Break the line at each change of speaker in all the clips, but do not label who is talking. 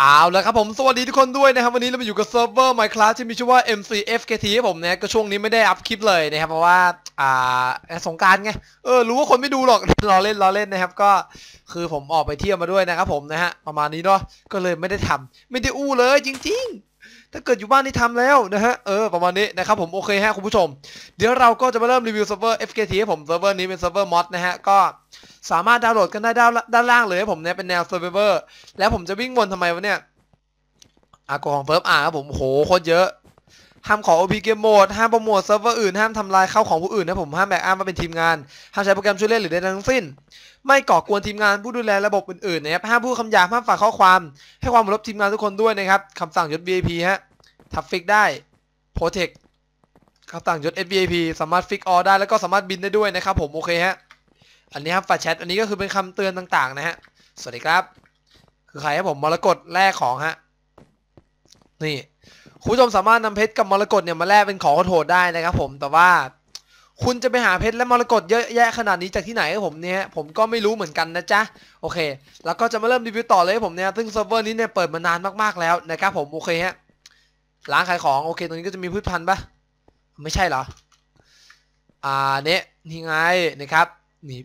เอาแล้วครับผมสวัสดีทุกคนด้วยนะครับ วันนี้เรามาอยู่กับเซิร์ฟเวอร์ Minecraft ที่มีชื่อว่า MCFKT ครับผมนะก็ช่วงนี้ไม่ได้อัพคลิปเลยนะครับเพราะว่า อ่าสงการไงเออรู้ว่าคนไม่ดูหรอกรอเล่นรอเล่นนะครับ ก็คือผมออกไปเที่ยวมาด้วยนะครับผมนะฮะประมาณนี้เนาะก็เลยไม่ได้ทำไม่ได้อู้เลยจริง ๆ ถ้าเกิดอยู่บ้านนี่ทำแล้วนะฮะ เออ ประมาณนี้นะครับผมโอเคฮะคุณผู้ชม เดี๋ยวเราก็จะมาเริ่มรีวิวเซิร์ฟเวอร์ FKT ให้ผมเซิร์ฟเวอร์นี้เป็นเซิร์ฟเวอร์มอดนะฮะ ก็สามารถดาวน์โหลดกันได้ด้านด้านล่างเลยครับผมเนี่ยเป็นแนวเซิร์ฟเวอร์แล้วผมจะวิ่งวนทำไมวะเนี่ยอากของเฟิร์ฟอ่าครับผมโหโคตรเยอะ ห้ามขอ OP Game Mode ห้ามโปรโมทเซิร์ฟเวอร์อื่นห้ามทำลายเข้าของผู้อื่นนะผมห้ามแบกอ้างมาเป็นทีมงานห้ามใช้โปรแกรมช่วยเล่นหรือใดทั้งสิ้น ไม่ก่อกวนทีมงานผู้ดูแลระบบอื่นๆนะครับห้ามพูดคำหยาบห้ามฝากข้อความให้ความเคารพทีมงานทุกคนด้วยนะครับคำสั่งยศ VIP ฮะทับฟิกได้ Protect คำสั่งยศ SVIP สามารถฟิกออได้แล้วก็สามารถบินได้ด้วยนะครับผมโอเคฮะอันนี้ครับฝาแชทอันนี้ก็คือเป็นคำเตือนต่างๆ นะฮะสวัสดีครับ คือใครครับผมมรกตแรกของฮะนี่ คุณผู้ชมสามารถนำเพชรกับมรกตเนี่ยมาแลกเป็นของโหดได้นะครับผมแต่ว่าคุณจะไปหาเพชรและมรกตเยอะแยะขนาดนี้จากที่ไหนครับผมเนี่ยผมก็ไม่รู้เหมือนกันนะจ๊ะโอเค แล้วก็จะมาเริ่มรีวิวต่อเลยผมเนี่ยซึ่งเซิร์ฟเวอร์นี้เนี่ยเปิดมานานมากๆแล้วนะครับผมโอเคฮะร้านขายของโอเคตรงนี้ก็จะมีพืชพันธุ์ปะไม่ใช่เหรออ่าเนี่ยนี่ไงนะครับนี่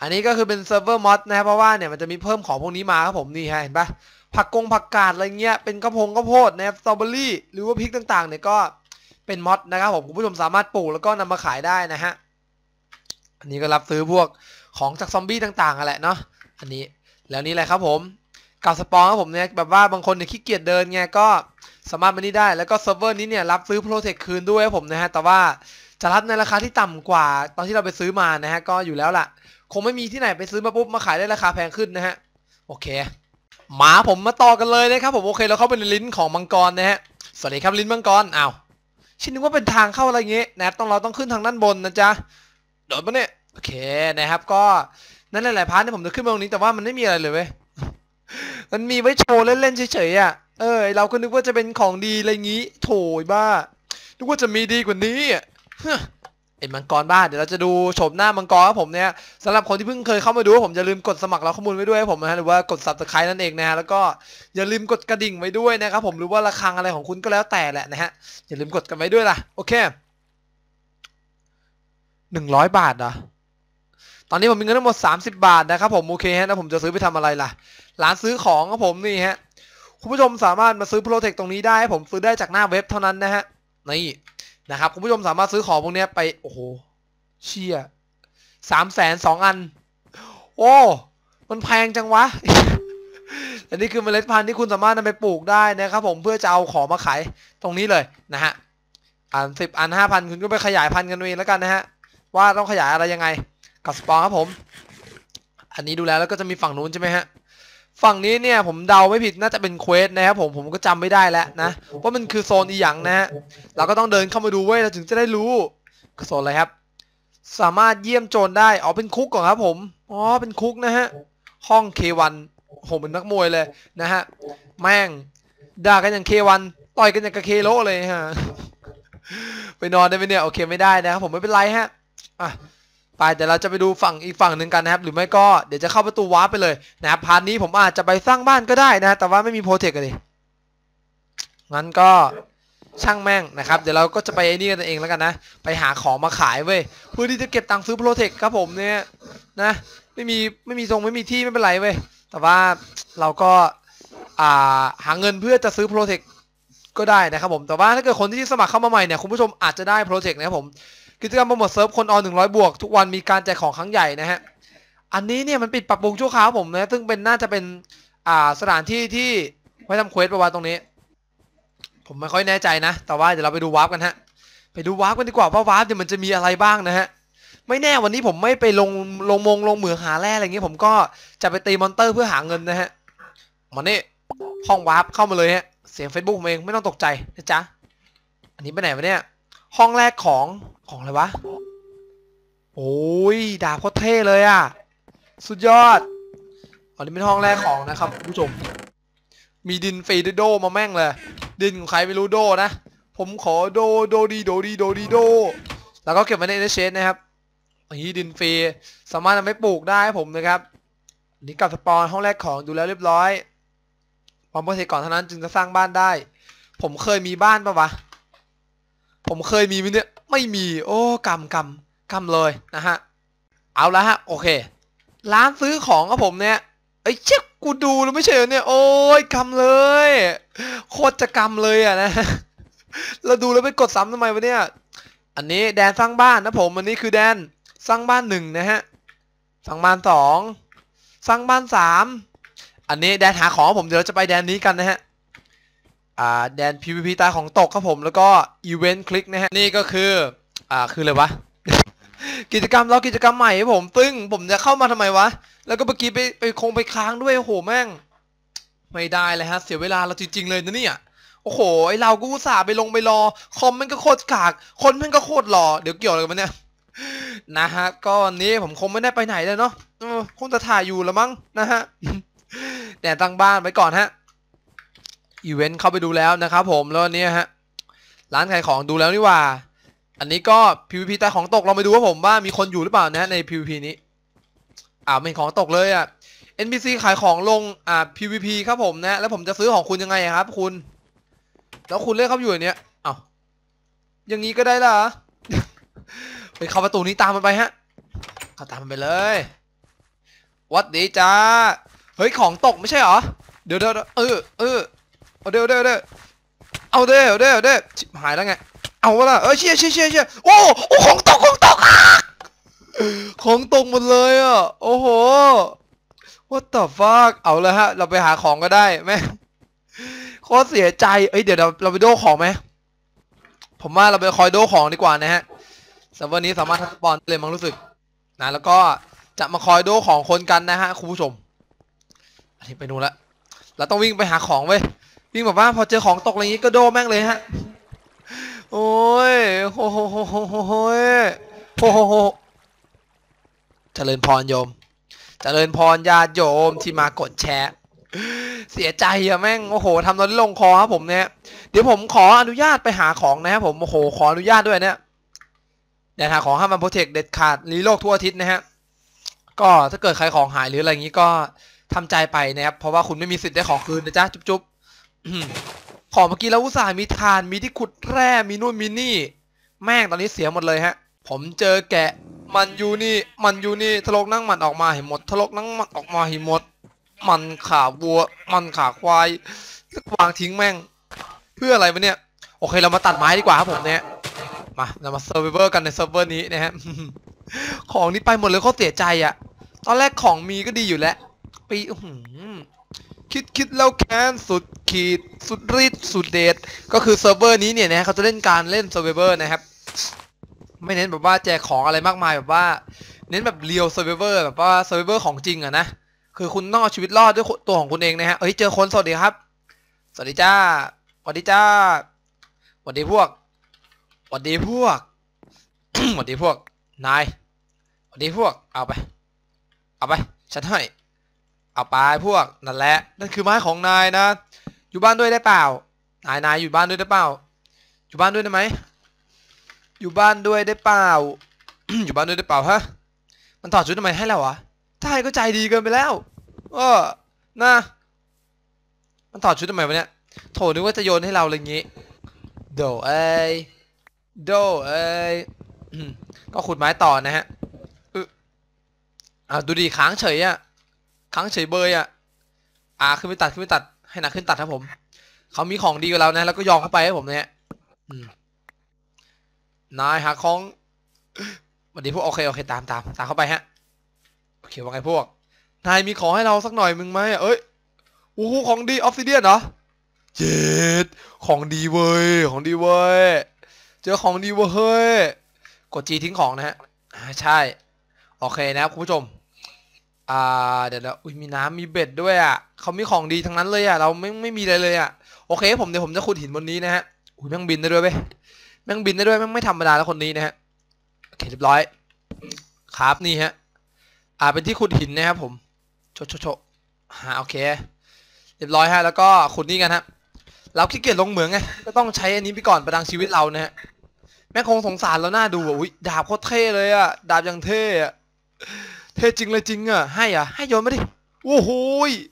อันนี้ก็คือเป็นเซิร์ฟเวอร์มอดนะครับเพราะว่าเนี่ยมันจะมีเพิ่มของพวกนี้มาครับผมนี่ฮะเห็นปะ ผักกงผักกาดอะไรเงี้ยเป็นกระพงข้าวโพดนะครับสตรอเบอรี่หรือว่าพริกต่างๆเนี่ยก็เป็นมอดนะครับผมคุณผู้ชมสามารถปลูกแล้วก็นำมาขายได้นะฮะอันนี้ก็รับซื้อพวกของจากซอมบี้ต่างๆอะแหละเนาะอันนี้แล้วนี่แหละครับผมกับสปองครับผมเนี่ยแบบว่าบางคนเนี่ยขี้เกียจเดินไงก็สามารถมานี่ได้แล้วก็เซิร์ฟเวอร์นี้เนี่ยรับซื้อโปรเทคคืนด้วยครับผมนะฮะแต่ว่าจะรับในราคาที่ต่ำกว่า ตอนที่เราไปซื้อมานะฮะก็อยู่แล้วล่ะ คงไม่มีที่ไหนไปซื้อมาปุ๊บมาขายได้ราคาแพงขึ้นนะฮะโอเค มาผมมาต่อกันเลยนะครับผมโอเคเราเข้าไปในลิ้นของมังกรนะฮะสวัสดีครับลิ้นมังกรอ้าวชินนึกว่าเป็นทางเข้าอะไรเงี้ยนะต้องเราต้องขึ้นทางด้านบนนะจ๊ะโดดปะเนี่ยโอเคนะครับ ก็นั่นหลายๆพาร์ทเนี่ยผมจะขึ้นมาตรงนี้แต่ว่ามันไม่มีอะไรเลยเว้ยมันมีไว้โชว์เล่นๆเฉยๆอะเออเราก็นึกว่าจะเป็นของดีอะไรงี้ โถยบ้านึกว่าจะมีดีกว่านี้อะ เอไอ้มังกรบ้าเดี๋ยวเราจะดูโฉมหน้ามังกรครับผมเนี่ยสำหรับคนที่เพิ่งเคยเข้ามาดูผมอย่าลืมกดสมัครเราข้อมูลไว้ด้วยครับผมนะฮะหรือว่ากด subscribe นั่นเองนะฮะแล้วก็อย่าลืมกดกระดิ่งไว้ด้วยนะครับผมหรือว่าระฆังอะไรของคุณก็แล้วแต่แหละนะฮะอย่าลืมกดกันไว้ด้วยล่ะโอเคหนึ่งร้อยบาทเหรอตอนนี้ผมมีเงินทั้งหมด 30 บาทนะครับผมโอเคฮะแล้วผมจะซื้อไปทำอะไรล่ะร้านซื้อของครับผมนี่ฮะคุณผู้ชมสามารถมาซื้อโปรเทคตรงนี้ได้ผมซื้อได้จากหน้าเว็บเท่านั้นนะฮะนี่ นะครับคุณผู้ชมสามารถซื้อของพวกนี้ไป โอ้โห เชี่ยสามแสนสองอัน โอ้ มันแพงจังวะ อันนี้คือเมล็ดพันธุ์ที่คุณสามารถนำไปปลูกได้นะครับผมเพื่อจะเอาของมาขายตรงนี้เลยนะฮะ อันสิบอันห้าพันคุณก็ไปขยายพันธุ์กันเองแล้วกันนะฮะ ว่าต้องขยายอะไรยังไง กับสปองครับผม อันนี้ดูแล้วแล้วก็จะมีฝั่งนู้นใช่ไหมฮะ ฝั่งนี้เนี่ยผมเดาไม่ผิดน่าจะเป็นเควสนะครับผมผมก็จำไม่ได้แล้วนะว่ามันคือโซนอีหยังนะฮะเราก็ต้องเดินเข้ามาดูเว้ยเราถึงจะได้รู้คือโซนอะไรครับ สามารถเยี่ยมโจรได้อ๋อเป็นคุกก่อนครับผมอ๋อเป็นคุกนะฮะห้องเควันโหเป็นนักมวยเลยนะฮะแม่งด่ากันอย่างเควันต่อยกันอย่างกับเคโลเลยฮะไปนอนได้ไหมเนี่ยโอเคไม่ได้นะครับผมไม่เป็นไรฮะอะ ไปเดี๋ยวเราจะไปดูฝั่งอีกฝั่งหนึ่งกันนะครับ หรือไม่ก็เดี๋ยวจะเข้าประตูวาร์ปไปเลยนะครับพาร์ทนี้ผมอาจจะไปสร้างบ้านก็ได้นะ แต่ว่าไม่มีโปรเทคกันดิงั้นก็ช่างแม่งนะครับ เดี๋ยวเราก็จะไปไอ้นี่กันเองแล้วกันนะ ไปหาของมาขายเว้ยเพื่อที่จะเก็บตังค์ซื้อโปรเทคครับผมเนี่ยนะไม่มีไม่มีทรงไม่มีที่ไม่เป็นไรเว้ยแต่ว่าเราก็อ่าหาเงินเพื่อจะซื้อโปรเทคก็ได้นะครับผมแต่ว่าถ้าเกิดคนที่สมัครเข้ามาใหม่เนี่ยคุณผู้ชมอาจจะได้โปรเทคนะครับผม กิจกรรมโปรโมทเซิร์ฟคนออน100บวกทุกวันมีการแจกของครั้งใหญ่นะฮะ อันนี้เนี่ยมันปิดปรับปรุงชั่วคราวผมนะซึ่งเป็นน่าจะเป็นอ่าสถานที่ที่ไว้ทำเควสประวัติตรงนี้ ผมไม่ค่อยแน่ใจนะ แต่ว่าเดี๋ยวเราไปดูวาร์ปกันฮะ ไปดูวาร์ปกันดีกว่าว่าวาร์ปเนี่ยมันจะมีอะไรบ้างนะฮะไม่แน่วันนี้ผมไม่ไปลงลงมงลงเหมืองหาแร่อะไรเงี้ยผมก็จะไปตีมอนเตอร์เพื่อหาเงินนะฮะมานี่ห้องวาร์ปเข้ามาเลยฮะเสียง Facebook ผมเองไม่ต้องตกใจนะจ๊ะอันนี้ไปไหนวะเนี่ย ห้องแรกของของอะไรวะ โอ้ยดาบโคตรเท่เลยอะ สุดยอด อันนี้เป็นห้องแรกของนะครับคุณผู้ชม มีดินฟรีดโดมาแม่งเลย ดินของใครไม่รู้โดนะ ผมขอโดโดดีโดดีโดดีโด แล้วก็เก็บไว้ในเอเชนนะครับอันนี้ดินฟรีสามารถนำไปปลูกได้ผมนะครับนนี้กับสปอนห้องแรกของดูแล้วเรียบร้อยความโปรเทคก่อนเท่านั้นจึงจะสร้างบ้านได้ ผมเคยมีบ้านปะวะ ผมเคยมีไหมเนี่ยไม่มีโอ้กำกำกำเลยนะฮะเอาละฮะโอเค ร้านซื้อของครับผมเนี่ยไอ้เช็คกูดูแล้วไม่ใช่เหรอเนี่ยโอ้ยกำเลย โคตรจะกำเลยอะนะเราดูแล้วไปกดซ้ำทำไมวะเนี่ยอันนี้แดนสร้างบ้านนะผมอันนี้คือแดนสร้างบ้านหนึ่งนะฮะสร้างบ้านสองสร้างบ้านสามอันนี้แดนหาของผมเดี๋ยวเราจะไปแดนนี้กันนะฮะ อ่าแดน PVP ตาของตกครับผมแล้วก็อีเวนต์คลิกนะฮะนี่ก็คืออ่าคืออะไรวะ กิจกรรมเรากิจกรรมใหม่ครับผมซึ่งผมจะเข้ามาทำไมวะ แล้วก็เมื่อกี้ไปไปคงไปค้างด้วยโอ้โหแม่ง ไม่ได้เลยฮะ เสียเวลาเราจริง ๆ เลยนะเนี่ยโอ้โหไอเราก็อุตส่าห์ไปลงไปรอ คอมมันก็โคตรกาก คนมันก็โคตรหล่อเดี๋ยวเกี่ยวอะไรกันเนี่ยนะฮะก็วันนี้ผมคงไม่ได้ไปไหนเลยเนาะคงจะถ่ายอยู่ละมั้งนะฮะแต่ตั้งบ้านไว้ก่อนฮะ อีเวนต์เข้าไปดูแล้วนะครับผมแล้วอันนี้ฮะร้านขายของดูแล้วนี่ว่า อันนี้ก็ PVP ใต้ของตกเราไปดูว่าผมว่ามีคนอยู่หรือเปล่านะใน PVP นี้อ้าวไม่เห็นของตกเลยอะ NPC ขายของลงอ่า PVP ครับผมนะ แล้วผมจะซื้อของคุณยังไงครับ คุณ แล้วคุณเลือกเข้าอยู่อย่างเนี้ยอ้าวอย่างนี้ก็ได้เหรอไปเข้าประตูนี้ตามมันไปฮะเข้าตามมันไปเลยวัดดีจ้าเฮ้ยของตกไม่ใช่เหรอเดี๋ยวเดี๋ยวเออเออ เอาเดี๋ยวเดี๋ยวเดี๋ยวเอาเดี๋ยวเดี๋ยวเดี๋ยวชิบหายแล้วไง เอาวะล่ะเออเชี่ยเชี่ยเชี่ยเชี่ยโอ้โอ้ของตกของตกของตกหมดเลยอะโอ้โห what the fuck เอาเลยฮะ เราไปหาของก็ได้แม่โคตรเสียใจเอ้ยเดี๋ยวเราเราไปโดของไหมผมว่าเราไปคอยโดของดีกว่านะฮะสำหรับวันนี้สามารถทักสปอนเลยมั้งรู้สึกนะแล้วก็จะมาคอยโดของคนกันนะฮะคุณผู้ชมอันนี้ไปนู่นละเราต้องวิ่งไปหาของเว้ย พี่บอกว่าพอเจอของตกอะไรอย่างนี้ก็โดดแม่งเลยฮะ โอ้ยโอ้โหโอ้โหโอ้โหโอ้โหเจริญพรโยม เจริญพรญาติโยมที่มากดแชร์เสียใจอะแม่งโอ้โหทำล้นลงคอครับผมเนี่ยเดี๋ยวผมขออนุญาตไปหาของนะครับผมโอ้โหขออนุญาตด้วยเนี่ยอย่าหาของห้ามมันโปรเทคเด็ดขาดรีโลกทั่วอาทิตย์นะฮะก็ถ้าเกิดใครของหายหรืออะไรอย่างนี้ก็ทำใจไปนะครับเพราะว่าคุณไม่มีสิทธิ์ได้ของคืนนะจ๊ะจุ๊บ ของเมื่อกี้เราอุตส่าห์มีทานมีที่ขุดแร่มีนู่นมีนี่ แม่งตอนนี้เสียหมดเลยฮะ ผมเจอแกะมันอยู่นี่ มันอยู่นี่ทะลกนั่งมันออกมาให้หมดทะลกนั่งมันออกมาให้หมด มันขาวัว มันขาควายวางทิ้งแม่ง เพื่ออะไรวะเนี่ย โอเคเรามาตัดไม้ดีกว่าครับผมเนี่ยมาเรามาเซอร์ไวเวอร์กันในเซิร์ฟเวอร์นี้นะฮะของนี่ไปหมดเลยเขาเสียใจอะตอนแรกของมีก็ดีอยู่แล้วไปอื้อหือ คิดคิดแล้วแค้นสุดขีดสุดฤทธิ์สุดเดชก็คือเซิร์ฟเวอร์นี้เนี่ยนะเขาจะเล่นการเล่นเซอร์ไวเวอร์นะครับ ไม่เน้นแบบว่าแจกของอะไรมากมายแบบว่า เน้นแบบเรียวเซอร์ไวเวอร์แบบว่าเซอร์ไวเวอร์ของจริงอะนะคือคุณต้องเอาชีวิตรอดด้วยตัวของคุณเองนะฮะเอ้ยเจอคนสวัสดีครับ สวัสดีจ้าสวัสดีจ้าสวัสดีพวกสวัสดีพวกสวัสดีพวกนายสวัสดีพวกเอาไป เอาไปฉันให้ เอาไปพวกนั่นแหละนั่นคือไม้ของนายนะ อยู่บ้านด้วยได้เปล่านายนายอยู่บ้านด้วยได้เปล่า อยู่บ้านด้วยได้ไหมอยู่บ้านด้วยได้เปล่า อยู่บ้านด้วยได้เปล่าฮะมันถอดชุดทำไมให้เราวะใช่ก็ใจดีเกินไปแล้วเออนะมันถอดชุดทำไมวะเนี่ยโถนึกว่าจะโยนให้เราอะไรอย่างงี้โดเอ้ยโดเอ้ยก็ขุดไม้ต่อนะฮะอึอ่าดูดิค้างเฉยอะ ค้างเฉยเบยอะอ่าขึ้นไปตัดขึ้นไปตัดให้หนักขึ้นตัดครับผม เขามีของดีกว่าเรานะแล้วก็ยอมเข้าไปให้ผมเนี่ยนายหาของวันนี้พวกโอเคโอเคตามตามตามเข้าไปฮะโอเคว่าไงพวกนายมีของให้เราสักหน่อยมึงไหมเอ้ยโอ้โหของดีออฟซิเดียนเหรอเจ็ดของดีเว้ยของดีเว้ยเจอของดีเว้ยเฮ้ยกดจีทิ้งของนะฮะใช่ โอเคนะครับคุณผู้ชม อ่าเดี๋ยวนะอุ้ยมีน้ำมีเบ็ดด้วยอะเขามีของดีทั้งนั้นเลยอะเราไม่ไม่มีอะไรเลยอะโอเค ผมเดี๋ยวผมจะขุดหินบนนี้นะฮะอุ้ยแม่งบินได้ด้วยเว้ยแม่งบินได้ด้วยแม่งไม่ธรรมดาแล้วคนนี้นะฮะโอเคเรียบร้อยครับนี่ฮะอ่าเป็นที่ขุดหินนะครับผมโชโชโชฮะโอเค เรียบร้อยฮะแล้วก็ขุดนี่กันฮะเราขี้เกียจลงเหมืองไงก็ต้องใช้อันนี้ไปก่อนประดังชีวิตเรานะฮะแม่งคงสงสารเราหน้าดูอะอุ้ยดาบโคตรเท่เลยอะดาบย่างเท่อะ เท่จริงเลยจริงอะให้อะให้โยนมาดิโอ้โห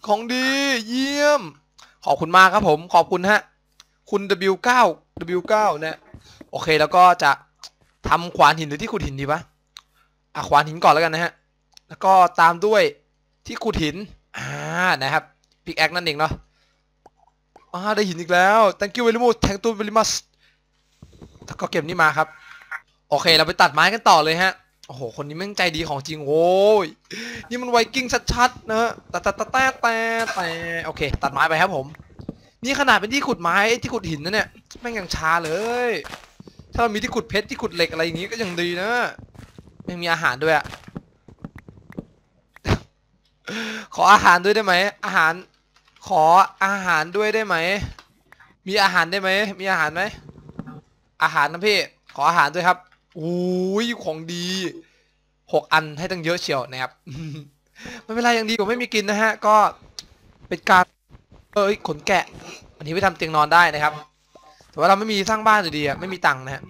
ของดีเยี่ยม ขอบคุณมากครับผมขอบคุณฮะ คุณ W9 W9 เนี่ยโอเคแล้วก็จะทำขวานหินหรือที่ขุดหินดีปะอะขวานหินก่อนแล้วกันนะฮะ แล้วก็ตามด้วยที่ขุดหิน อ่า นะครับ พิกแอคนั่นเองเนาะ อ่า ได้หินอีกแล้ว thank you very much thank you very much แล้วก็เก็บนี่มาครับ โอเค เราไปตัดไม้กันต่อเลยฮะ โอ้โห คนนี้แม่งใจดีของจริงโอ้ย นี่มันไวกิ้งชัดๆนะแต่แต่แต่แต่แต่โอเค ตัดไม้ไปครับผม นี่ขนาดเป็นที่ขุดไม้ที่ขุดหินนะเนี่ย แม่งยังช้าเลย ถ้าเรามีที่ขุดเพชรที่ขุดเหล็กอะไรอย่างงี้ก็ยังดีนะไม่มีอาหารด้วยอะขออาหารด้วยได้ไหม อาหาร ขออาหารด้วยได้ไหม มีอาหารได้ไหม มีอาหารไหม อาหารนะพี่ ขออาหารด้วยครับ อุ้ยของดีหกอันให้ตั้งเยอะเชียวนะครับไม่เป็นไรยังดีกว่าไม่มีกินนะฮะ ก็เป็นการเอ้ยขนแกะ อันนี้ไปทำเตียงนอนได้นะครับ แต่ว่าเราไม่มีสร้างบ้านอยู่ดีอะไม่มีตังค์นะฮะ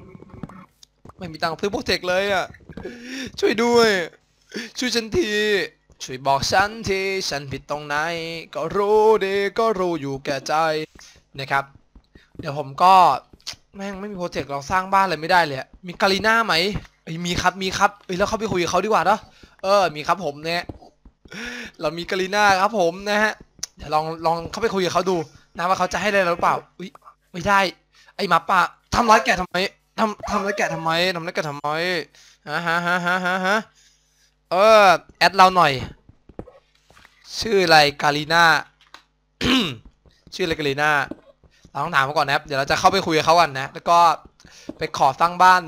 ไม่มีตังค์ซื้อโปรเจกต์เลยอะช่วยด้วย ช่วยฉันทีช่วยบอกฉันทีฉันผิดตรงไหน ก็รู้ดีก็รู้อยู่แก่ใจนะครับ เดี๋ยวผมก็ แม่งไม่มีโปรเจกต์เราสร้างบ้านเลยไม่ได้เลยอะมีกาลีน่าไหมเอ้ยมีครับมีครับเอ้ยแล้วเข้าไปคุยกับเขาดีกว่าเนาะเออมีครับผมเนี่ยเรามีกาลีน่าครับผมนะฮะเดี๋ยวลองลองเข้าไปคุยกับเขาดูนะว่าเขาจะให้อะไรเราหรือเปล่าอุ้ยไม่ได้ ไอ้หมาป่าทำร้ายแกะทำไมทำทำร้ายแกะทำไมทำร้ายแกะทำไมฮะฮะฮะฮะฮะฮะเออแอดเราหน่อย ชื่ออะไรกาลีน่าชื่ออะไรกาลีน่า เราต้องถามเขาก่อนนะครับ เดี๋ยวเราจะเข้าไปคุยกับเขากันนะ แล้วก็ไปขอสร้างบ้าน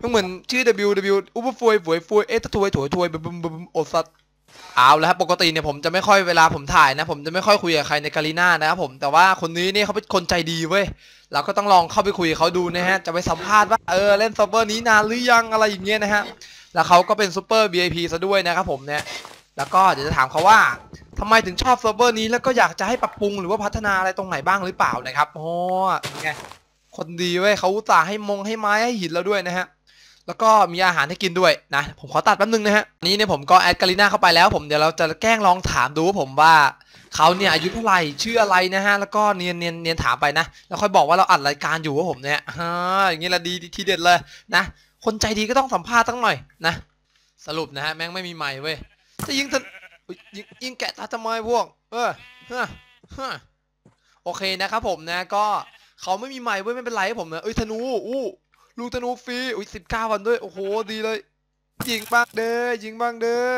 มันเหมือนชื่อ W W อุปฟวยฟวยฟวยเอ๊ะถวยถวยถวยบึมบึมบึมโอซัดเอาแล้วครับปกติเนี่ยผมจะไม่ค่อยเวลาผมถ่ายนะ ผมจะไม่ค่อยคุยกับใครในกาลีน่านะครับผมแต่ว่าคนนี้เนี่ยเขาเป็นคนใจดีเว้ยเราก็ต้องลองเข้าไปคุยกับเขาดูนะฮะจะไปสัมภาษณ์ว่าเออเล่นซัเวอร์นี้นานหรือยังอะไรอย่างเงี้ยนะฮะแล้วเขาก็เป็นซูเปอร์ VIP ซะด้วยนะครับผมเนี่ย แล้วก็เดี๋ยวจะถามเขาว่าทำไมถึงชอบเซิร์ฟเวอร์นี้แล้วก็อยากจะให้ปรับปรุงหรือว่าพัฒนาอะไรตรงไหนบ้างหรือเปล่านะครับโอ้เป็นไงคนดีเว้ยเขาอุตส่าห์ให้มงให้ไม้ให้หินเราด้วยนะฮะแล้วก็มีอาหารให้กินด้วยนะผมขอตัดแป๊บนึงนะฮะนี่เนี่ยผมก็แอดกาลิน่าเข้าไปแล้ว ผมเดี๋ยวเราจะแกล้งลองถามดูว่าผมว่าเขาเนี่ยอายุเท่าไหร่ชื่ออะไรนะฮะแล้วก็เนียนเนียนเนียนถามไปนะแล้วค่อยบอกว่าเราอัดรายการอยู่ว่าผมเนี่ยฮ่าอย่างงี้ละดีทีเด็ดเลยนะ คนใจดีก็ต้องสัมภาษณ์ตั้งหน่อยนะ สรุปนะฮะแม่งไม่มีไมค์เว้ย จะยิงทันยยิงยิงแกะตาทำไมพวก เออฮะฮะโอเคนะครับผมนะก็เขาไม่มีไม้เว้ยไม่เป็นไรผมนะเอ้ยธนูอู้ลูกธนูฟรีอุ้ยสิบเก้าวันด้วยโอ้โหดีเลย ยิงบ้างเด้อยิงบ้างเด้อ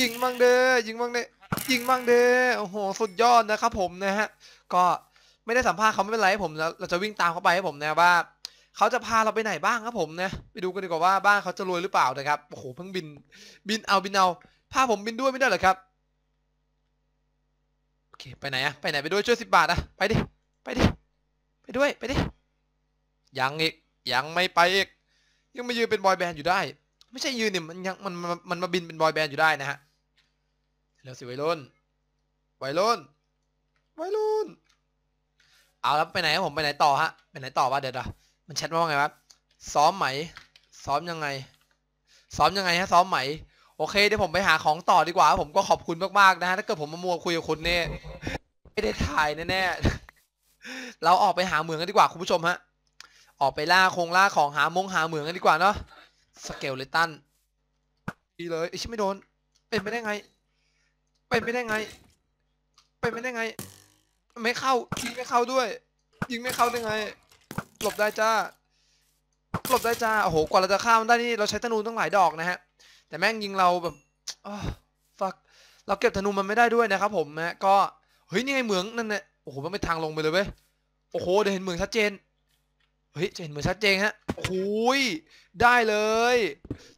ยิงบ้างเด้อยิงบ้างเด้อยิงบ้างเด้อโอ้โหสุดยอดนะครับผมนะฮะก็ไม่ได้สัมภาษณ์เขาไม่เป็นไรผมเราเราจะวิ่งตามเขาไปให้ผมนะว่า เขาจะพาเราไปไหนบ้างครับผมนะไปดูกันดีกว่าว่าบ้านเขาจะรวยหรือเปล่านะครับโอ้โหเพิ่งบินบินเอาบินเอาพาผมบินด้วยไม่ได้เหรอครับโอเคไปไหนอะไปไหนไปด้วยช่วยสิบบาทอะไปดิไปดิไปด้วยไปดิยังอีกยังไม่ไปอีกยังมายืนเป็นบอยแบนด์อยู่ได้ ไม่ใช่ยืนเนี่ยมันยังมันมันมันมาบินเป็นบอยแบนด์อยู่ได้นะฮะเร็วสิวัยรุ่นวัยรุ่นวัยรุ่นเอาแล้วไปไหนครับผมไปไหนต่อฮะไปไหนต่อวะเดี๋ยวเดี๋ยว มันแชทมาว่าไงวะซ้อมไหม ซ้อมยังไง ซ้อมยังไงฮะซ้อมไหม โอเคเดี๋ยวผมไปหาของต่อดีกว่า ผมก็ขอบคุณมากๆนะฮะถ้าเกิดผมมามัวคุยกับคุณเนี่ยไม่ได้ถ่ายแน่ๆเราออกไปหาเหมืองกันดีกว่าคุณผู้ชมฮะออกไปล่าคงล่าของหามงหาเหมืองกันดีกว่าเนาะสเกลเลตันดีเลยไอ้ชิไม่โดน เป็นไปได้ไง เป็นไปได้ไง เป็นไปได้ไง ไม่เข้ายิงไม่เข้าด้วย ยิงไม่เข้าได้ไง หลบได้จ้าหลบได้จ้าโอ้โหกว่าเราจะฆ่ามันได้นี่เราใช้ธนูตั้งหลายดอกนะฮะ แต่แม่งยิงเราแบบอ้อฟักเราเก็บธนูมันไม่ได้ด้วยนะครับผมนะก็เฮ้ยนี่ไงเหมืองนั่นแหละโอ้โหมันเป็นทางลงไปเลยเว้ยโอ้โหเดี๋ยวเห็นเหมืองชัดเจนเฮ้ยจะเห็นเหมืองชัดเจนฮะโอ้ยได้เลย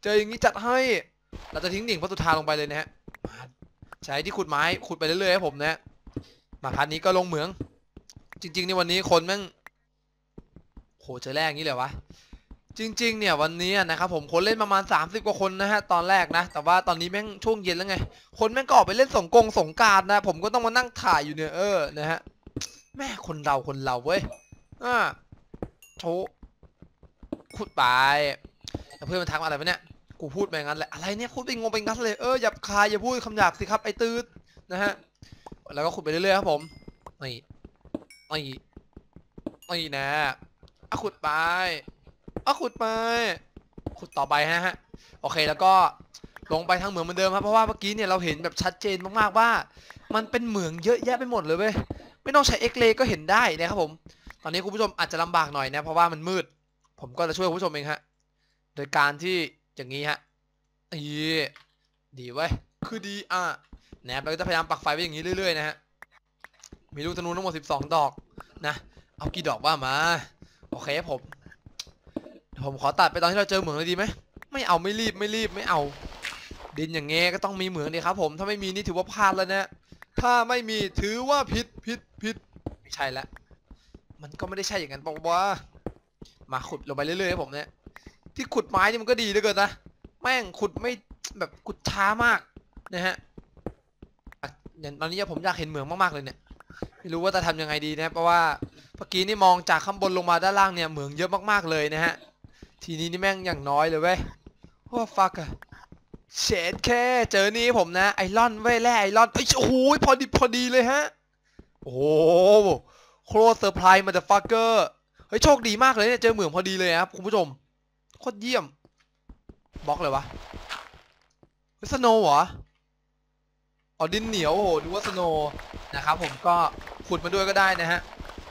เจออย่างนี้จัดให้ เราจะทิ้งดิ่งพระสุธาลงไปเลยนะฮะใช้ที่ขุดไม้ขุดไปเรื่อยๆให้ผมนะมาพันนี้ก็ลงเหมือง จริง ๆ ในวันนี้คนแม่ง เจอแรกงนี้เลยวะจริง ๆ เนี่ยวันนี้นะครับผมคนเล่นประมาณ 30 กว่าคนนะฮะตอนแรกนะ แต่ว่าตอนนี้แม่งช่วงเย็นแล้วไง คนแม่งก็ออกไปเล่นสงกงสงการนะ ผมก็ต้องมานั่งถ่ายอยู่เนี่ยเออนะฮะแม่คนเราคนเราเว้ยอ่าโชขุดไปเพื่อนมันทักมาอะไรวะเนี่ยกูพูดไปงั้นแหละอะไรเนี่ยพูดไปงงไปงั้นเลยเออหยับคายอย่าพูดคำหยาบสิครับไอ้ตืดนะฮะแล้วก็ขุดไปเรื่อยๆครับผมนี่นี่นี่นะ อะขุดไปอะขุดไป ขุดต่อไปฮะฮะ โอเคแล้วก็ลงไปทางเหมืองเหมือนเดิมครับ เพราะว่าเมื่อกี้เนี่ยเราเห็นแบบชัดเจนมากๆว่า มันเป็นเหมืองเยอะแยะไปหมดเลยเว้ย ไม่ต้องใช้เอ็กเลก็เห็นได้นะครับผม ตอนนี้คุณผู้ชมอาจจะลำบากหน่อยนะ เพราะว่ามันมืด ผมก็จะช่วยคุณผู้ชมเองฮะ โดยการที่อย่างนี้ฮะอีดีเว้ยคือดีอะนะครับเราก็จะพยายามปักไฟไว้อย่างนี้เรื่อยๆนะฮะ มีลูกธนูทั้งหมด12 ดอกนะ เอากี่ดอกว่ามา โอเคครับผม ผมขอตัดไปตอนที่เราเจอเหมืองเลยดีไหมไม่เอาไม่รีบไม่รีบไม่เอา ดินอย่างเงี้ยก็ต้องมีเหมืองดีครับ ผมถ้าไม่มีนี่ถือว่าพลาดแล้วนะถ้าไม่มีถือว่าผิดผิดผิดไม่ใช่ละมันก็ไม่ได้ใช่อย่างนั้นปะวะมาขุดลงไปเรื่อยๆครับผมเนี่ยที่ขุดไม้นี่มันก็ดีเหลือเกินนะแม่งขุดไม่แบบขุดช้ามากนะฮะอะอย่างตอนนี้ผมอยากเห็นเหมืองมากๆเลยเนี่ย ไม่รู้ว่าจะทำยังไงดีนะเพราะว่าเมื่อกี้นี่มองจากข้างบนลงมาด้านล่างเนี่ยเหมืองเยอะมากๆเลยนะฮะทีนี้นี่แม่งอย่างน้อยเลยเว้ยโอ้ฟักอะเชดแค่เจอนี่ผมนะไอรอนเว้ยแร่ไอรอนเอ้ยโอ้โหพอดีพอดีเลยฮะโอ้โหโคตรเซอร์ไพรส์มาเดอะฟักเกอร์เฮ้ยโชคดีมากเลยเนี่ยเจอเหมืองพอดีเลยครับคุณผู้ชมโคตรเยี่ยมบล็อกเลยวะสโนว์เหรอ อ๋อดินเหนียวโอ้โหดูว่าสโนนะครับผมก็ขุดมาด้วยก็ได้นะฮะ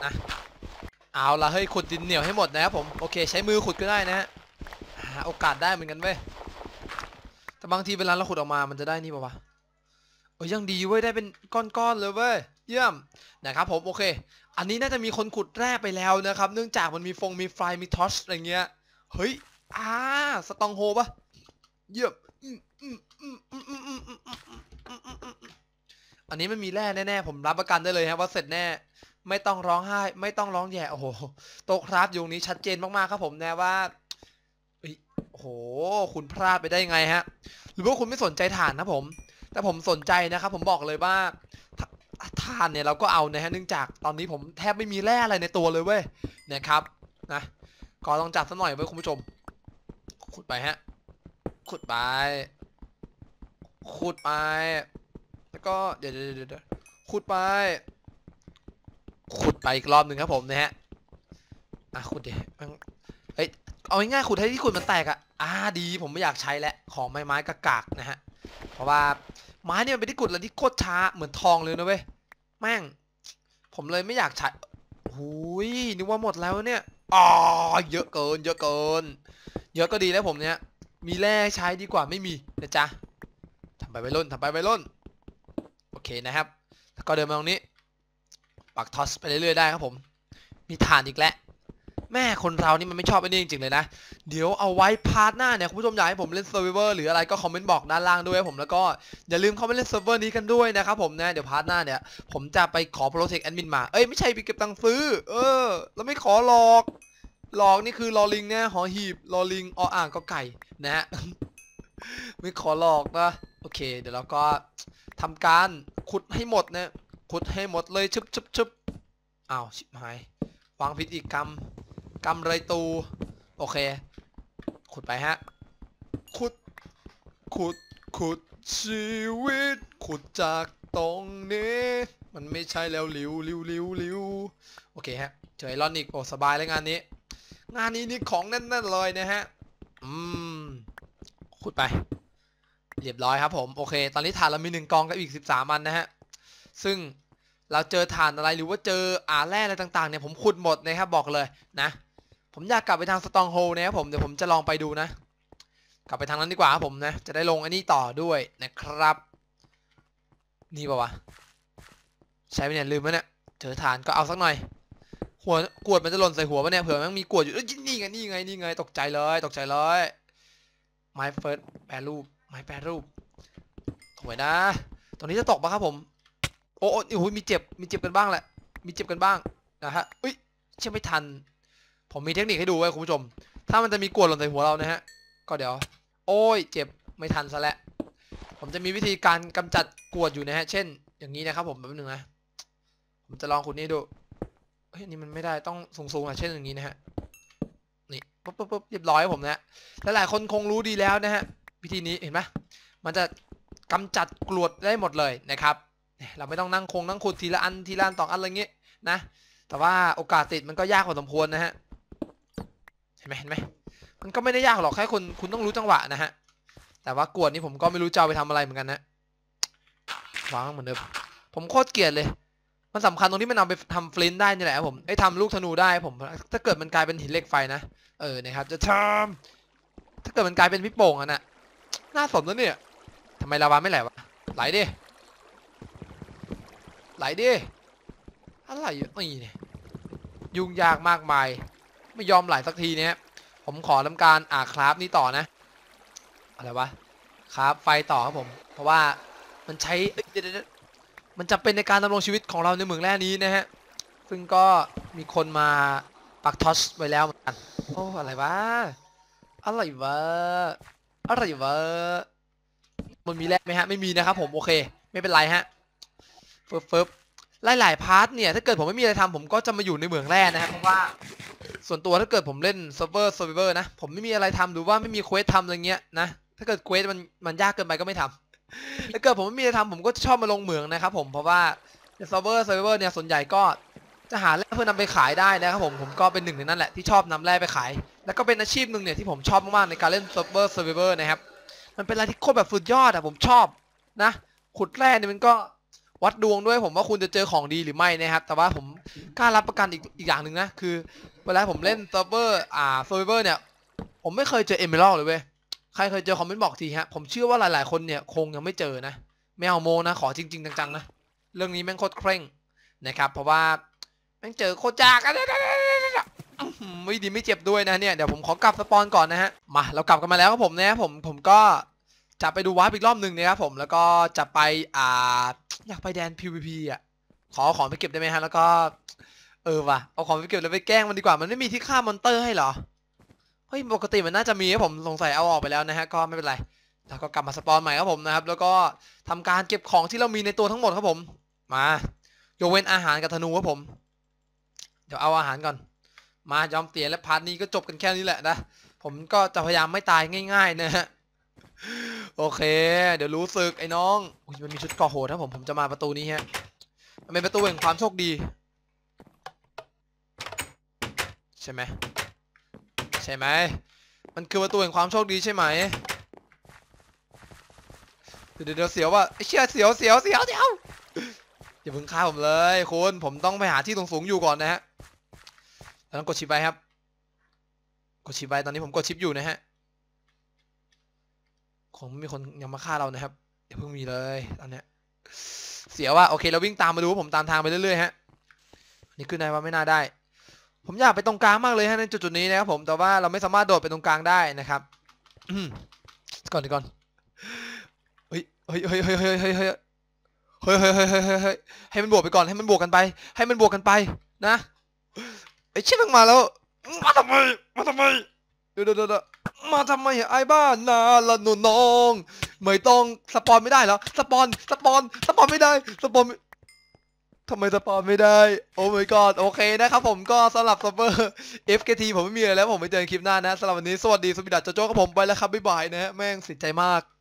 นะเอาละเฮ้ยขุดดินเหนียวให้หมดนะครับผมโอเค ใช้มือขุดก็ได้นะฮะหาโอกาสได้เหมือนกันเว้ยแต่บางทีเวลาเราขุดออกมามันจะได้นี่ป่าวะเออยังดีเว้ยได้เป็นก้อนๆเลยเว้ยเยี่ยมนะครับผมโอเค อันนี้น่าจะมีคนขุดแร่ไปแล้วนะครับ เนื่องจากมันมีฟงมีไฟมีทอชอะไรเงี้ยเฮ้ยอ่าสตองโฮปะเยี่ยมอืมอืมอืมอืมอืมอืม อันนี้มันมีแร่แน่ๆ ผมรับประกันได้เลยครับว่าเสร็จแน่ ไม่ต้องร้องไห้ ไม่ต้องร้องแย่ โอ้โห โตะคราฟอยู่งนี้ชัดเจนมากๆครับผมนะว่าเฮ้โอ้โห คุณพลาดไปได้ยังไงฮะ หรือว่าคุณไม่สนใจฐานนะผม แต่ผมสนใจนะครับ ผมบอกเลยว่าฐานเนี่ยเราก็เอานะฮะ เนื่องจากตอนนี้ผมแทบไม่มีแร่อะไรในตัวเลยเว้ย นะครับ นะก็ต้องจัดสักหน่อยเว้ยคุณผู้ชม ขุดไปฮะ ขุดไป ขุดไป แล้วก็เดี๋ยวเดี๋ยวเดี๋ยวขุดไป ขุดไปอีกรอบหนึ่งครับผมนะฮะ อะขุดดิมันเฮ้ย เอาง่ายๆขุดให้ที่ขุดมันแตกอะอ่าดีผมไม่อยากใช้แล้วของไม้ไม้กากากๆนะฮะ เพราะว่าไม้เนี่ยมันเป็นที่ขุดแล้วที่โคตรช้าเหมือนทองเลยนะเว้ย แม่ง ผมเลยไม่อยากใช้หุยนึกว่าหมดแล้วเนี่ยอ๋อเยอะเกิน เยอะเกิน เยอะก็ดีแล้วผมเนี่ย มีแร่ใช้ดีกว่าไม่มีนะจ๊ะ ไปไปรุ่นทำไปไปรุ่นโอเคนะครับ แล้วก็เดินมาตรงนี้ ปักทอสไปเรื่อยๆได้ครับผม มีฐานอีกแล้วแม่คนเรานี่มันไม่ชอบไอ้นี่จริงๆเลยนะ เดี๋ยวเอาไว้พาร์ทหน้าเนี่ยคุณผู้ชมอยากให้ผมเล่นเซอร์ไวอร์หรืออะไรก็คอมเมนต์บอกด้านล่างด้วยผมแล้วก็อย่าลืมเข้าไปเล่นเซิร์ฟเวอร์นี้กันด้วยนะครับผมนะเดี๋ยวพาร์ทหน้าเนี่ย ผมจะไปขอโปรเทคแอดมินมา เอ้ยไม่ใช่ไปเก็บตังค์ซื้อ เออ แล้วไม่ขอหลอก หลอกนี่คือลอลิงเนี่หอหีบลอลิงออ่างก็ไก่นะฮะ ไม่ขอหลอกนะ โอเค เดี๋ยวเราก็ทำการขุดให้หมดนะขุดให้หมดเลยชึบชึบชึบอ้าวชิบหายวางผิดอีกรรมกรรมไรตู โอเค ขุดไปฮะ ขุด ขุด ขุดชีวิต ขุดจากตรงนี้ มันไม่ใช่แล้วลิวลิวลิวลิวโอเคฮะ เจอไอรอนอีกโอ้สบายแล้วงานนี้ งานนี้นี่ของแน่นๆเลยนะฮะ อืม ขุดไป เรียบร้อยครับผมโอเค ตอนนี้ฐานเรามีหนึ่งกองกับอีก13อันนะฮะซึ่งเราเจอฐานอะไรหรือว่าเจออาแร่อะไรต่างๆเนี่ยผมขุดหมดนะครับบอกเลยนะ ผมอยากกลับไปทางสตองโฮนะครับผมเดี๋ยวผมจะลองไปดูนะ กลับไปทางนั้นดีกว่าครับผมนะ จะได้ลงอันนี้ต่อด้วยนะครับ นี่ป่าวะใช้ไปเนี่ยลืมแล้วเนี่ยเจอฐานก็เอาสักหน่อยหัวกวดมันจะหล่นใส่หัวปะเนี่ยเผื่อมันมีกวดอยู่เอ้ยนี่ไงนี่ไงนี่ไงตกใจเลยตกใจเลย ไม้เฟิร์สแปรรูป ไม้แปรรูปถวยนะ ตอนนี้จะตกปะครับผม โอ้โอ้โอ้ยมีเจ็บ มีเจ็บกันบ้างแหละ มีเจ็บกันบ้างนะฮะอุ้ยเชื่อไม่ทัน ผมมีเทคนิคให้ดูไว้คุณผู้ชม ถ้ามันจะมีกวดหล่นใส่หัวเรานะฮะ ก็เดี๋ยว โอ้ย เจ็บ ไม่ทันซะแล้ว ผมจะมีวิธีการกำจัดกวดอยู่นะฮะ เช่น อย่างนี้นะครับผมแป๊บนึงนะ ผมจะลองขุดนี่ดู เฮ้ยนี่มันไม่ได้ ต้องสูงๆอะ เช่นอย่างนี้นะฮะ นี่ปุ๊บปุ๊บปุ๊บเรียบร้อยกับผมนะและหลายคนคงรู้ดีแล้วนะฮะวิธีนี้เห็นไหมมันจะกำจัดกรวดได้หมดเลยนะครับ เราไม่ต้องนั่งคงนั่งขุดทีละอันทีละอันสองอันอะไรเงี้ยนะ แต่ว่าโอกาสติดมันก็ยากพอสมควรนะฮะเห็นไหมเห็นไหมมันก็ไม่ได้ยากหรอกแค่คุณคุณต้องรู้จังหวะนะฮะแต่ว่ากวดนี่ผมก็ไม่รู้จะเอาไปทำอะไรเหมือนกันนะวางเหมือนเดิมผมโคตรเกลียดเลย มันสำคัญตรงที่มันเอาไปทำฟลินต์ได้นี่แหละผมไอ้ทำลูกธนูได้ผม ถ้าเกิดมันกลายเป็นหินเหล็กไฟนะ เออนะครับ จะทำถ้าเกิดมันกลายเป็นพี่โป่งอะน่ะน่าสนนะเนี่ยทำไมลาวาไม่ไหลวะ ไหลดิ ไหลดิ อะไรอยู่นี่เนี่ยยุ่งยากมากมาย ไม่ยอมไหลสักทีเนี่ยผมขอทำการอ่าคราฟนี่ต่อนะ อะไรวะ คราฟไฟต่อครับผม เพราะว่ามันใช้เดี๋ยวเดี๋ยว มันจะเป็นในการดำรงชีวิตของเราในเมืองแร่นี้นะฮะ ซึ่งก็มีคนมาปักทอชไว้แล้วเหมือนกัน โอ้ อะไรวะ อะไรวะ อะไรวะ มันมีแร่ไหมฮะ ไม่มีนะครับผม โอเค ไม่เป็นไรฮะเฟิบเฟิบหลายหลายๆพาร์ทเนี่ย ถ้าเกิดผมไม่มีอะไรทำผมก็จะมาอยู่ในเมืองแร่นะครับ เพราะว่า ส่วนตัวถ้าเกิดผมเล่นเซิร์ฟเวอร์เซิร์ฟเวอร์นะ ผมไม่มีอะไรทำหรือว่าไม่มีเควสทำอะไรเงี้ยนะ ถ้าเกิดเควสมันมันยากเกินไปก็ไม่ทำ ถ้าเกิดผมไม่มีอะไรทำผมก็ชอบมาลงเหมืองนะครับผมเพราะว่าเซิร์ฟเวอร์เซิร์ฟเวอร์เนี่ยส่วนใหญ่ก็จะหาแร่เพื่อนำไปขายได้นะครับผมผมก็เป็นหนึ่งในนั้นแหละที่ชอบนำแร่ไปขาย แล้วก็เป็นอาชีพหนึ่งเนี่ยที่ผมชอบมากๆในการเล่นเซิร์ฟเวอร์เซิร์ฟเวอร์นะครับมันเป็นอะไรที่โคตรแบบสุดยอดอะผมชอบนะขุดแร่เนี่ยมันก็วัดดวงด้วยผมว่าคุณจะเจอของดีหรือไม่นะครับ แต่ว่าผมกล้ารับประกันอีกอีกอย่างหนึ่งนะ คือ เวลาผมเล่นเซิร์ฟเวอร์อ่าเซิร์ฟเวอร์เนี่ย ผมไม่เคยเจอเอเมอรัลเลยเว้ย ใครเคยเจอคอมเมนต์บอกทีฮะ ผมเชื่อว่าหลาย ๆ คนเนี่ยคงยังไม่เจอนะ ไม่เอาโมนะ ขอจริง ๆ จัง ๆ นะ เรื่องนี้แม่งโคตรเคร่งนะครับ เพราะว่าแม่งเจอโคตรจากอะอื้อหือไม่ดีไม่เจ็บด้วยนะเนี่ย เดี๋ยวผมขอกลับสปอนก่อนนะฮะ มาเรากลับกันมาแล้วครับผมนะผมผมก็จะไปดูวาร์ปอีกรอบหนึ่งนะครับผม แล้วก็จะไปอ่าอยากไปแดน PVP อะ ขอของไปเก็บได้ไหมฮะ แล้วก็ เออว่ะ เอาของไปเก็บแล้วไปแกล้งมันดีกว่า มันไม่มีที่ฆ่ามอนเตอร์ให้เหรอ เฮ้ยปกติมันน่าจะมีผมสงสัยเอาออกไปแล้วนะฮะก็ไม่เป็นไรแล้วก็กลับมาสปอนใหม่ครับผมนะครับ แล้วก็ทำการเก็บของที่เรามีในตัวทั้งหมดครับผม มายกเว้นอาหารกับธนูครับผม เดี๋ยวเอาอาหารก่อน มายอมเสียและพาร์ทนี้ก็จบกันแค่นี้แหละนะผมก็จะพยายามไม่ตายง่าย ๆ นะฮะโอเค เดี๋ยวรู้สึกไอ้น้องอมันมีชุดก่อโหดครับผมผมจะมาประตูนี้ฮะมันเป็นประตูแห่งความโชคดี ใช่ไหม ใช่ไหม มันคือประตูแห่งความโชคดีใช่ไหม เดี๋ยวเดี๋ยวเสียวว่ะเชี่ยเสียวเสียวเสียวเสียวอย่าเพิ่งฆ่าผมเลยคุณผมต้องไปหาที่ตรงสูงอยู่ก่อนนะฮะแล้วกดชิปไปครับ กดชิปไปตอนนี้ผมกดชิปอยู่นะฮะคงไม่มีคนยังมาฆ่าเรานะครับอย่าเพิ่งมีเลยตอนเนี้ยเสียวว่ะโอเคเราวิ่งตามมาดูผมตามทางไปเรื่อยๆฮะนนี่ขึ้นได้ว่าไม่น่าได้ ผมอยากไปตรงกลางมากเลยฮะในจุดๆนี้นะครับผมแต่ว่าเราไม่สามารถโดดไปตรงกลางได้นะครับก่อนดีก่อนเฮ้ยเฮ้ยเฮ้ยเฮ้ยเฮ้ยเฮ้ยเฮ้ยเฮ้ยเฮ้ยเฮ้ยเฮ้ยให้มันบวกไปก่อนให้มันบวกกันไป ให้มันบวกกันไป นะไอ้เชี่ยมันมาแล้วมาทำไมมาทำไมเดี๋ยวเดี๋ยวเดี๋ยวมาทำไมไอ้บ้านนาละหนูน้อง ไม่ต้องสปอนไม่ได้เหรอสปอนสปอนสปอนไม่ได้สปอน ทำไมสปอนไม่ได้ โอ้ my god โอเคนะครับผมก็สำหรับซัพเปอร์ FKT ผมไม่มีอะไรแล้วผมไปเจอกันคลิปหน้านะสำหรับวันนี้สวัสดีสวัสดีโจโจ้กับผมไปแล้วครับ บ๊ายบายนะฮะแม่งเสียใจมาก